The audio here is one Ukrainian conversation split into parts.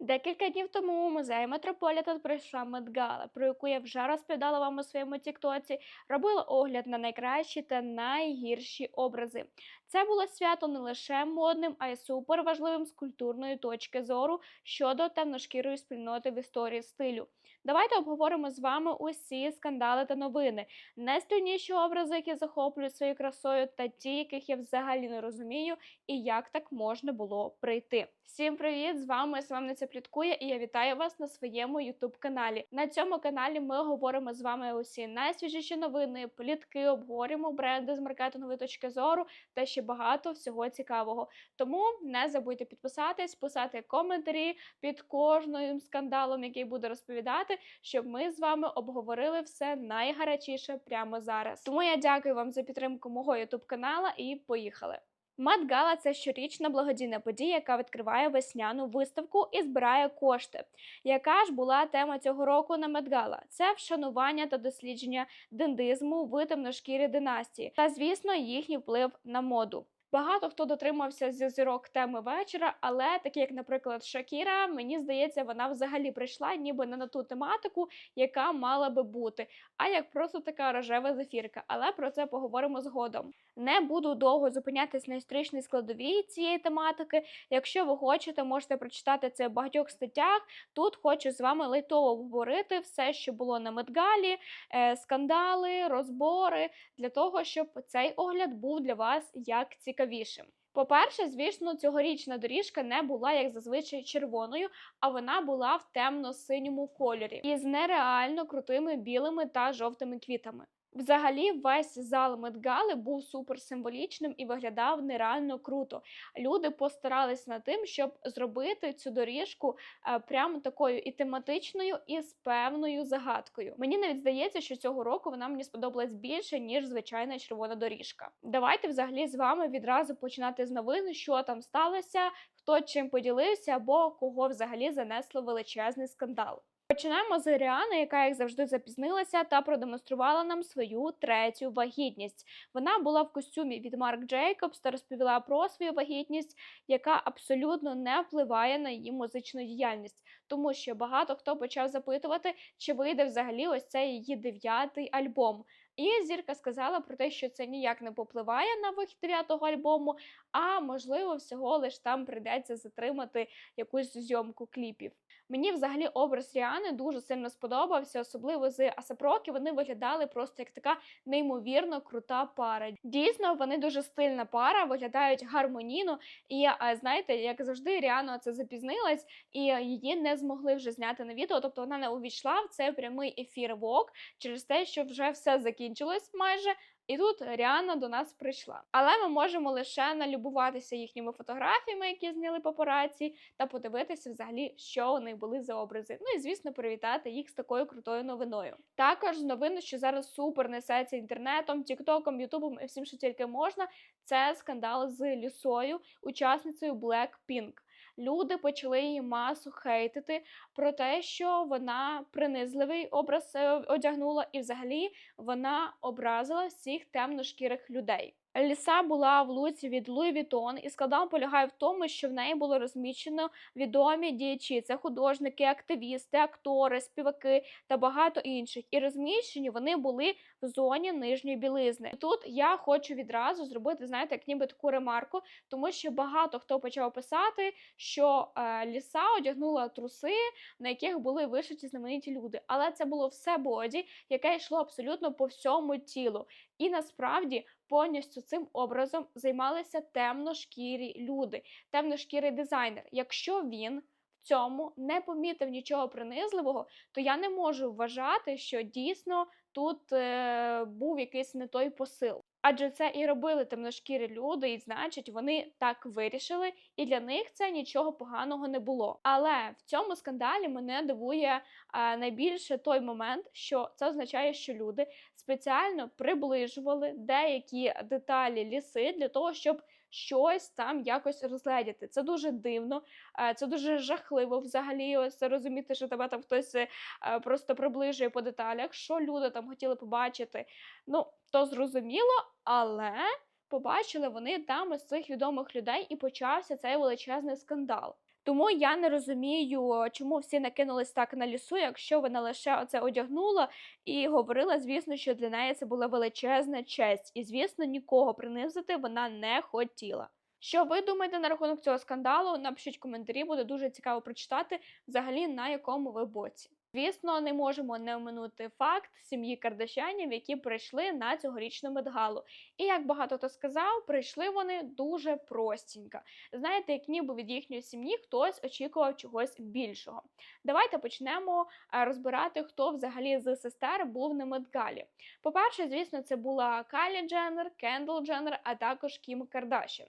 Декілька днів тому у музеї Метрополітен пройшла Медгала, про яку я вже розповідала вам у своєму тіктоці, робила огляд на найкращі та найгірші образи. Це було свято не лише модним, а й суперважливим з культурної точки зору щодо темношкірої спільноти в історії стилю. Давайте обговоримо з вами усі скандали та новини, найстильніші образи, які захоплюють своєю красою, та ті, яких я взагалі не розумію, і як так можна було прийти. Всім привіт! З вами Свамниця Пліткує, і я вітаю вас на своєму youtube каналі. На цьому каналі ми говоримо з вами усі найсвіжіші новини, плітки, обговорюємо бренди з маркетингової точки зору та ще багато всього цікавого. Тому не забудьте підписатись, писати коментарі під кожним скандалом, який буду розповідати, щоб ми з вами обговорили все найгарячіше прямо зараз. Тому я дякую вам за підтримку мого youtube канала і поїхали. Мат-гала це щорічна благодійна подія, яка відкриває весняну виставку і збирає кошти. Яка ж була тема цього року на Медгала? Це вшанування та дослідження дендизму в темношкірі династії та, звісно, їхній вплив на моду. Багато хто дотримався зі зірок теми вечора, але такі, як, наприклад, Шакіра, мені здається, вона взагалі прийшла ніби не на ту тематику, яка мала би бути, а як просто така рожева зефірка. Але про це поговоримо згодом. Не буду довго зупинятись на історичній складовій цієї тематики. Якщо ви хочете, можете прочитати це в багатьох статтях. Тут хочу з вами лайтово обговорити все, що було на Медгалі, е, скандали, розбори, для того, щоб цей огляд був для вас як цікавішим. По-перше, звісно, цьогорічна доріжка не була як зазвичай червоною, а вона була в темно-синьому кольорі із нереально крутими білими та жовтими квітами. Взагалі, весь зал Медгали був супер символічним і виглядав нереально круто. Люди постарались над тим, щоб зробити цю доріжку е, прямо такою і тематичною, і з певною загадкою. Мені навіть здається, що цього року вона мені сподобалась більше ніж звичайна червона доріжка. Давайте взагалі з вами відразу починати з новин, що там сталося, хто чим поділився, або кого взагалі занесло величезний скандал. Починаємо з Ріани, яка як завжди запізнилася та продемонструвала нам свою третю вагітність. Вона була в костюмі від Марк Джейкобс та розповіла про свою вагітність, яка абсолютно не впливає на її музичну діяльність, тому що багато хто почав запитувати, чи вийде взагалі ось цей її дев'ятий альбом. І зірка сказала про те, що це ніяк не попливає на вихід дев'ятого альбому, а можливо, всього лиш там прийдеться затримати якусь зйомку кліпів. Мені взагалі образ Ріани дуже сильно сподобався, особливо з Асапроки. Вони виглядали просто як така неймовірно крута пара. Дійсно, вони дуже стильна пара, виглядають гармонійно. І знаєте, як завжди, Ріана це запізнилась, і її не змогли вже зняти на відео. Тобто вона не увійшла в цей прямий ефір Вок через те, що вже все закінчилось майже. І тут Ріана до нас прийшла. Але ми можемо лише налюбуватися їхніми фотографіями, які зняли папараці, та подивитися взагалі, що у них були за образи. Ну і звісно, привітати їх з такою крутою новиною. Також з новини, що зараз супер несеться інтернетом, тіктоком, ютубом і всім, що тільки можна. Це скандал з лісою, учасницею Blackpink. Люди почали її масу хейтити про те, що вона принизливий образ е, одягнула, і взагалі вона образила всіх темношкірих людей. Ліса була в луці від Луї Вітон, і скандал полягає в тому, що в неї було розміщено відомі діячі. Це художники, активісти, актори, співаки та багато інших. І розміщені вони були в зоні нижньої білизни. Тут я хочу відразу зробити, знаєте, як ніби таку ремарку, тому що багато хто почав писати, що е, ліса одягнула труси, на яких були вишиті знамениті люди. Але це було все боді, яке йшло абсолютно по всьому тілу. І насправді повністю цим образом займалися темношкірі люди, темношкірий дизайнер. Якщо він в цьому не помітив нічого принизливого, то я не можу вважати, що дійсно тут е, був якийсь не той посил. Адже це і робили темношкірі люди, і значить, вони так вирішили, і для них це нічого поганого не було. Але в цьому скандалі мене дивує а, найбільше той момент, що це означає, що люди спеціально приближували деякі деталі ліси для того, щоб щось там якось розгледіти. Це дуже дивно, це дуже жахливо взагалі. Ось розуміти, що тебе там хтось е, просто приближує по деталях, що люди там хотіли побачити. Ну, то зрозуміло, але побачили вони там із цих відомих людей, і почався цей величезний скандал. Тому я не розумію, чому всі накинулись так на лісу, якщо вона лише оце одягнула і говорила, звісно, що для неї це була величезна честь, і, звісно, нікого принизити вона не хотіла. Що ви думаєте на рахунок цього скандалу? Напишіть коментарі, буде дуже цікаво прочитати взагалі на якому ви боці. Звісно, не можемо не оминути факт сім'ї Кардашянів, які прийшли на цьогорічну медгалу. І як багато хто сказав, прийшли вони дуже простенько. Знаєте, як ніби від їхньої сім'ї хтось очікував чогось більшого. Давайте почнемо е, розбирати, хто взагалі з сестер був на медгалі. По-перше, звісно, це була Кайлі Дженнер, Кендл Дженнер, а також Кім Кардашін.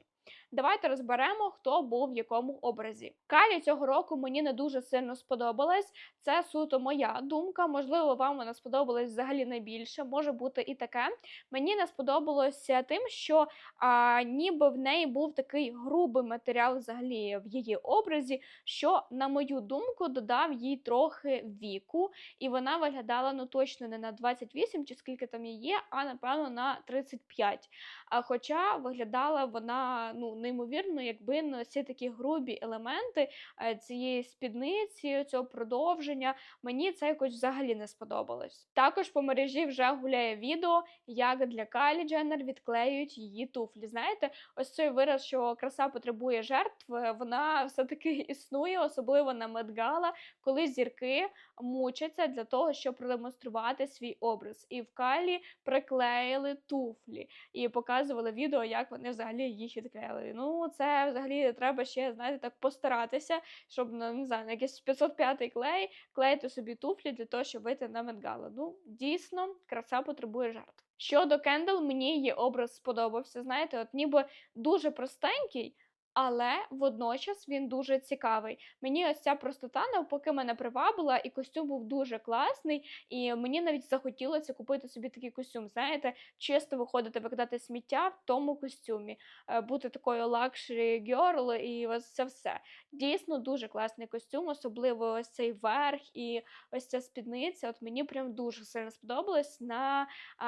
Давайте розберемо, хто був в якому образі. Кайлі цього року мені не дуже сильно сподобалась. Це суто моя думка. Можливо, вам вона сподобалась взагалі найбільше. Може бути і таке. Мені не сподобалося тим, що а, ніби в неї був такий грубий матеріал взагалі в її образі, що, на мою думку, додав їй трохи віку, і вона виглядала ну точно не на 28 чи скільки там її є, а напевно на 35. А хоча виглядала вона ну неймовірно, якби не всі такі грубі елементи е, цієї спідниці, цього продовження, мені це якось взагалі не сподобалось. Також по мережі вже гуляє відео, як для Кайлі Дженнер відклеюють її туфлі. Знаєте, ось цей вираз, що краса потребує жертв, е, вона все-таки існує, особливо на Медгала, коли зірки мучаться для того, щоб продемонструвати свій образ. І в Кайлі приклеїли туфлі і показували відео, як вони взагалі їх відклеїли. Ну, це взагалі треба ще, знаєте, так постаратися, щоб ну, не знаю, на якийсь 505 клей клеїти собі туфлі для того, щоб вийти на Медгала. Ну, дійсно, краса потребує жертв. Щодо Кендл, мені її образ сподобався. Знаєте, от ніби дуже простенький. Але водночас він дуже цікавий. Мені ось ця простота навпаки мене привабила, і костюм був дуже класний. І мені навіть захотілося купити собі такий костюм. Знаєте, чисто виходити викидати сміття в тому костюмі, е, бути такою лакшері герл і ось це все. Дійсно дуже класний костюм, особливо ось цей верх і ось ця спідниця. От мені прям дуже сильно сподобалось на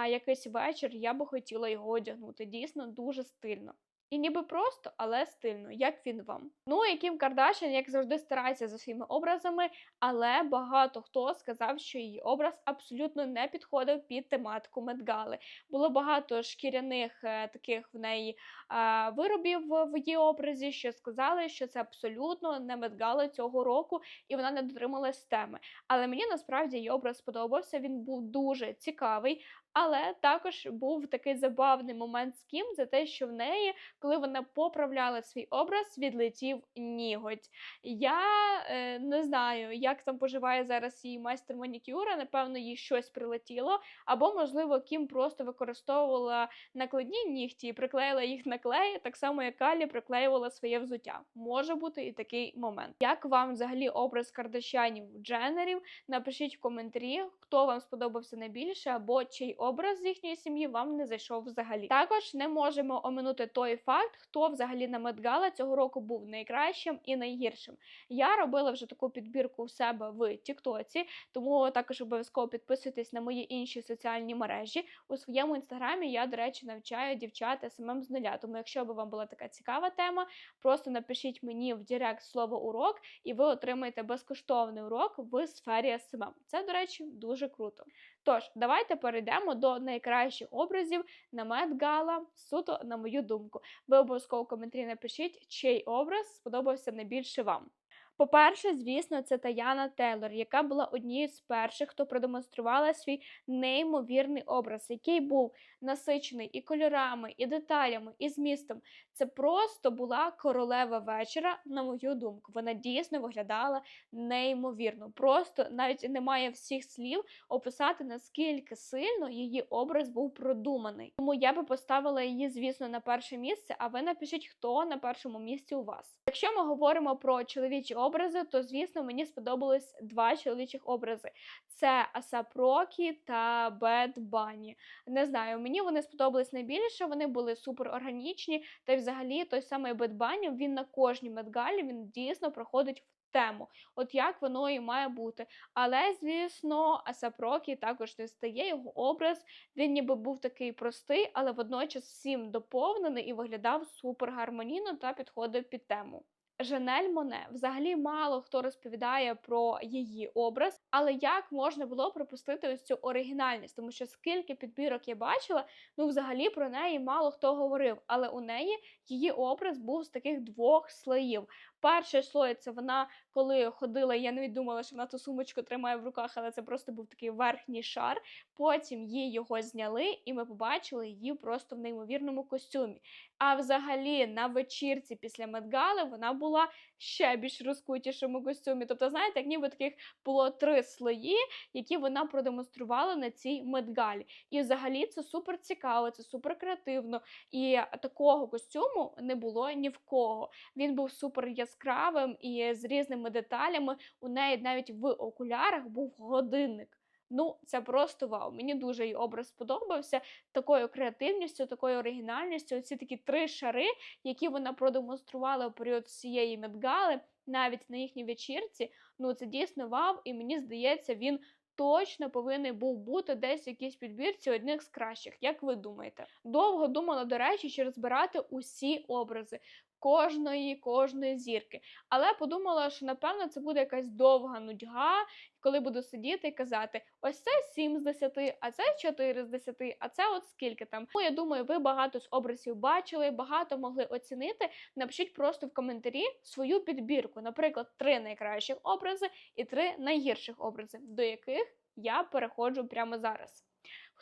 якийсь вечір. Я би хотіла його одягнути. Дійсно дуже стильно. І ніби просто, але стильно, як він вам. Ну і Кім Кардашян, як завжди, старається за своїми образами, але багато хто сказав, що її образ абсолютно не підходив під тематику Медгали. Було багато шкіряних е, таких в неї е, виробів в її образі, що сказали, що це абсолютно не Медгала цього року, і вона не дотрималась теми. Але мені насправді її образ сподобався. Він був дуже цікавий. Але також був такий забавний момент з Кім за те, що в неї, коли вона поправляла свій образ, відлетів ніготь. Я е, не знаю, як там поживає зараз її майстер манікюра. Напевно, їй щось прилетіло. Або, можливо, Кім просто використовувала накладні нігті і приклеїла їх на клей, так само, як Калі приклеювала своє взуття. Може бути і такий момент. Як вам взагалі образ кардашянів Дженнерів? Напишіть в коментарі, хто вам сподобався найбільше, або чий образ з їхньої сім'ї вам не зайшов взагалі. Також не можемо оминути той факт, хто взагалі на Медгала цього року був найкращим і найгіршим. Я робила вже таку підбірку у себе в Тіктоці, тому також обов'язково підписуйтесь на мої інші соціальні мережі. У своєму інстаграмі я, до речі, навчаю дівчат СММ з нуля. Тому, якщо б вам була така цікава тема, просто напишіть мені в Директ слово урок, і ви отримаєте безкоштовний урок в сфері СММ. Це, до речі, дуже круто. Тож, давайте перейдемо до найкращих образів на Медгала, суто на мою думку. Ви обов'язково в коментарі напишіть, чий образ сподобався найбільше вам. По-перше, звісно, це Таяна Тейлор, яка була однією з перших, хто продемонструвала свій неймовірний образ, який був насичений і кольорами, і деталями, і змістом. Це просто була королева вечора, на мою думку. Вона дійсно виглядала неймовірно. Просто навіть немає всіх слів описати, наскільки сильно її образ був продуманий. Тому я би поставила її, звісно, на перше місце, а ви напишіть, хто на першому місці у вас. Якщо ми говоримо про чоловічі образи, то звісно мені сподобались два чоловічих образи: це Асап Рокі та Бед Бані. Не знаю, мені вони сподобались найбільше. Вони були супер органічні. Та й взагалі той самий Бед він на кожній медгалі він дійсно проходить в. Тему, от як воно і має бути. Але, звісно, Асап Рокі також не стає його образ. Він ніби був такий простий, але водночас всім доповнений і виглядав супер гармонійно та підходив під тему. Жанель Моне взагалі мало хто розповідає про її образ, але як можна було пропустити ось цю оригінальність? Тому що скільки підбірок я бачила, ну взагалі про неї мало хто говорив. Але у неї її образ був з таких двох слоїв. Перший слой це вона, коли ходила, я навіть думала, що вона ту сумочку тримає в руках, але це просто був такий верхній шар. Потім їй його зняли, і ми побачили її просто в неймовірному костюмі. А взагалі на вечірці після Медгали вона була ще більш розкутішому костюмі. Тобто, знаєте, як ніби таких було три слої, які вона продемонструвала на цій медгалі. І взагалі це супер цікаво, це супер креативно. І такого костюму не було ні в кого. Він був супер яскравим і з різними деталями. У неї навіть в окулярах був годинник. Ну, це просто вау. Мені дуже її образ сподобався такою креативністю, такою оригінальністю. Оці такі три шари, які вона продемонструвала у період всієї медгали, навіть на їхній вечірці. Ну, це дійсно вау, і мені здається, він. Точно повинен був бути десь в якійсь підбірці одних з кращих. Як ви думаєте? Довго думала, до речі, чи розбирати усі образи кожної, кожної зірки. Але подумала, що напевно це буде якась довга нудьга, коли буду сидіти і казати: ось це 7 з 10, а це 4 з 10, а це от скільки там. Ну, я думаю, ви багато з образів бачили, багато могли оцінити. Напишіть просто в коментарі свою підбірку, наприклад, три найкращих образи і три найгірших образи, до яких я переходжу прямо зараз.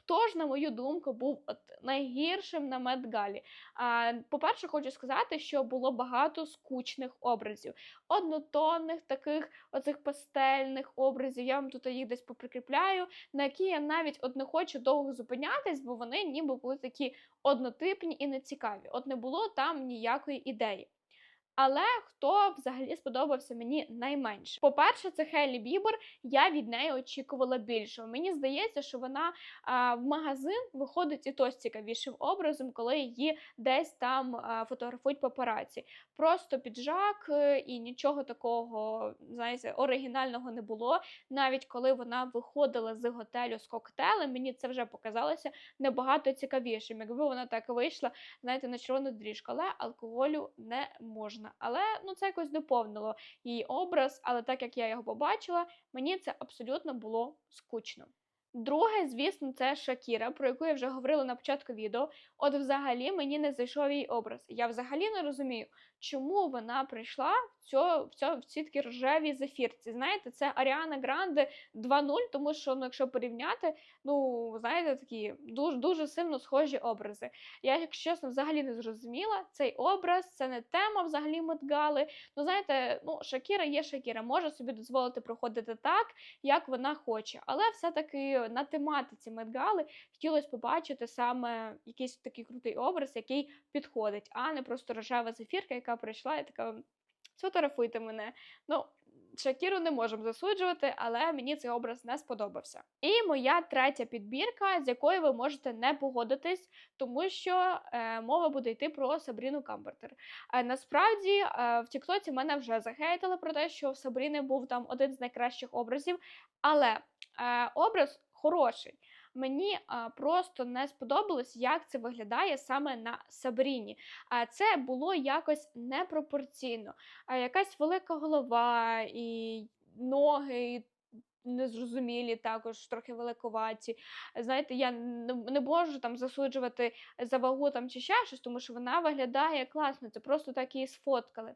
Хто ж, на мою думку, був от найгіршим на Медгалі? По-перше, хочу сказати, що було багато скучних образів, однотонних, таких оцих пастельних образів. Я вам тут їх десь поприкріпляю, на які я навіть от не хочу довго зупинятись, бо вони ніби були такі однотипні і нецікаві. От не було там ніякої ідеї. Але хто взагалі сподобався мені найменше? По-перше, це Хелі Бібер. Я від неї очікувала більшого. Мені здається, що вона а, в магазин виходить і то з цікавішим образом, коли її десь там а, фотографують папараці. Просто піджак е, і нічого такого, знаєте, оригінального не було. Навіть коли вона виходила з готелю з коктейлем, мені це вже показалося набагато цікавішим. Якби вона так вийшла, знаєте, на червону доріжку, але алкоголю не можна. Але ну це якось доповнило її образ. Але так як я його побачила, мені це абсолютно було скучно. Друге, звісно, це Шакіра, про яку я вже говорила на початку відео. От, взагалі, мені не зайшов її образ. Я взагалі не розумію, чому вона прийшла в цьо, цьо, в цій такій рожевій зефірці. Знаєте, це Аріана Гранде 2.0, тому що, ну, якщо порівняти, ну, знаєте, такі дуже дуже сильно схожі образи. Я, якщо чесно, взагалі не зрозуміла цей образ, це не тема взагалі Медгали. Ну, знаєте, ну, Шакіра є Шакіра, може собі дозволити проходити так, як вона хоче. Але все-таки на тематиці Медгали хотілося побачити саме якийсь такий крутий образ, який підходить, а не просто рожева зефірка, яка прийшла і така. Сфотографуйте мене. Ну, Шакіру не можемо засуджувати, але мені цей образ не сподобався. І моя третя підбірка, з якою ви можете не погодитись, тому що е, мова буде йти про Сабріну Камбертер. Е, насправді е, в Тіктоці мене вже захейтили про те, що в Сабріни був там один з найкращих образів, але е, образ хороший. Мені а, просто не сподобалось, як це виглядає саме на Сабріні. А це було якось непропорційно. А якась велика голова і ноги. Незрозумілі, також трохи великоваті. Знаєте, я не можу там засуджувати за вагу там чи ще щось, тому що вона виглядає класно, це просто так її сфоткали.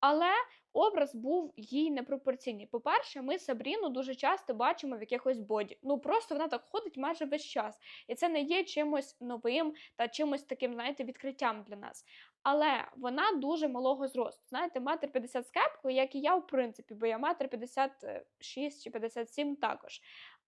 Але образ був їй непропорційний. По-перше, ми Сабріну дуже часто бачимо в якихось боді. Ну просто вона так ходить майже весь час. І це не є чимось новим та чимось таким, знаєте, відкриттям для нас. Але вона дуже малого зросту. Знаєте, метр 50 з кепкою, як і я, в принципі, бо я метр 56 чи 57 також.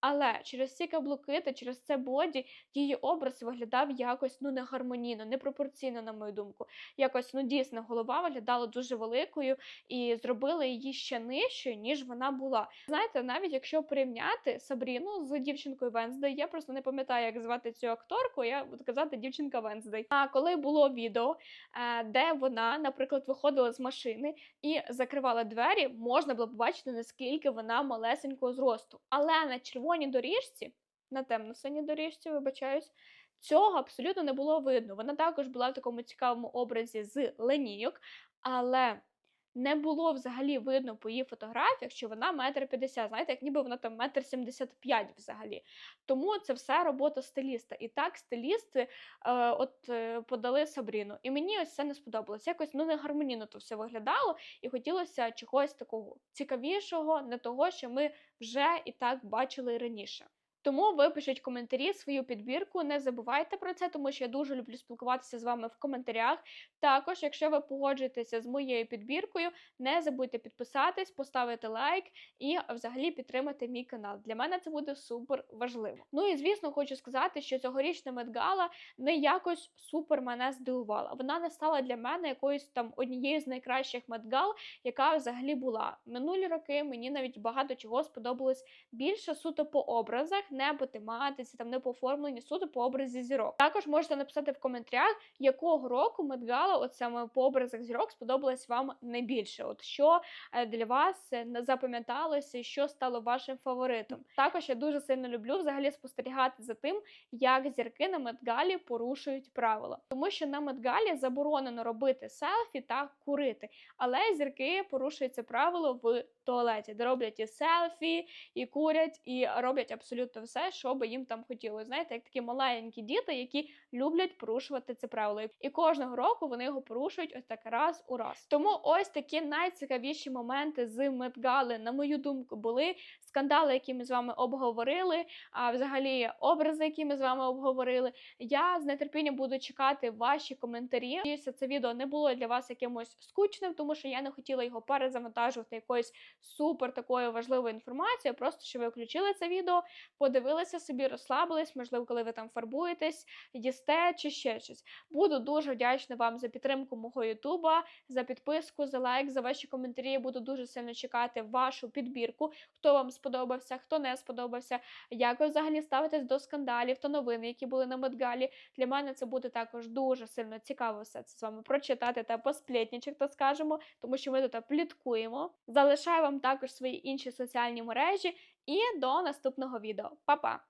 Але через ці каблуки та через це боді її образ виглядав якось ну не гармонійно, непропорційно, на мою думку. Якось ну дійсно голова виглядала дуже великою і зробили її ще нижчою, ніж вона була. Знаєте, навіть якщо порівняти Сабріну з дівчинкою Венздей, я просто не пам'ятаю, як звати цю акторку. Я буду казати дівчинка Венздей. А коли було відео, е, де вона, наприклад, виходила з машини і закривала двері, можна було побачити, наскільки вона малесенького зросту. Але на червоній доріжці, на темно-синій доріжці, вибачаюсь, цього абсолютно не було видно. Вона також була в такому цікавому образі з ленійок, але не було взагалі видно по її фотографіях, що вона метр п'ятдесят. Знаєте, як ніби вона там метр сімдесят п'ять взагалі. Тому це все робота стиліста. І так стилісти е, от е, подали Сабріну. І мені ось це не сподобалось. Якось ну не гармонійно то все виглядало, і хотілося чогось такого цікавішого, не того, що ми вже і так бачили раніше. Тому ви пишіть коментарі, свою підбірку. Не забувайте про це, тому що я дуже люблю спілкуватися з вами в коментарях. Також, якщо ви погоджуєтеся з моєю підбіркою, не забудьте підписатись, поставити лайк і взагалі підтримати мій канал. Для мене це буде супер важливо. Ну і звісно, хочу сказати, що цьогорічна медгала не якось супер мене здивувала. Вона не стала для мене якоюсь там однією з найкращих медгал, яка взагалі була. Минулі роки мені навіть багато чого сподобалось більше суто по образах, не по тематиці, там не по оформленню, суто по образі зірок. Також можете написати в коментарях, якого року медгала, от саме по образах зірок, сподобалась вам найбільше. От що е, для вас е, запам'яталося, що стало вашим фаворитом. Також я дуже сильно люблю взагалі спостерігати за тим, як зірки на медгалі порушують правила, тому що на медгалі заборонено робити селфі та курити, але зірки порушують правило в туалеті, де роблять і селфі, і курять, і роблять абсолютно все, що би їм там хотілося. Знаєте, як такі маленькі діти, які люблять порушувати це правило. І кожного року вони його порушують ось так раз у раз. Тому ось такі найцікавіші моменти з Медгали, на мою думку, були скандали, які ми з вами обговорили. А взагалі образи, які ми з вами обговорили. Я з нетерпінням буду чекати ваші коментарі. Надіюся, це відео не було для вас якимось скучним, тому що я не хотіла його перезавантажувати якоюсь супер такою важливою інформацією. Просто що ви включили це відео, подивилися собі, розслабились, можливо, коли ви там фарбуєтесь, їсте чи ще щось. Буду дуже вдячна вам за підтримку мого Ютуба, за підписку, за лайк, за ваші коментарі. Буду дуже сильно чекати вашу підбірку, хто вам сподобався, хто не сподобався, як ви взагалі ставитесь до скандалів та новин, які були на Медгалі. Для мене це буде також дуже сильно цікаво все це з вами прочитати та посплетнічок, то скажемо, тому що ми тут пліткуємо. Залишаю вам також свої інші соціальні мережі і до наступного відео. Па-па!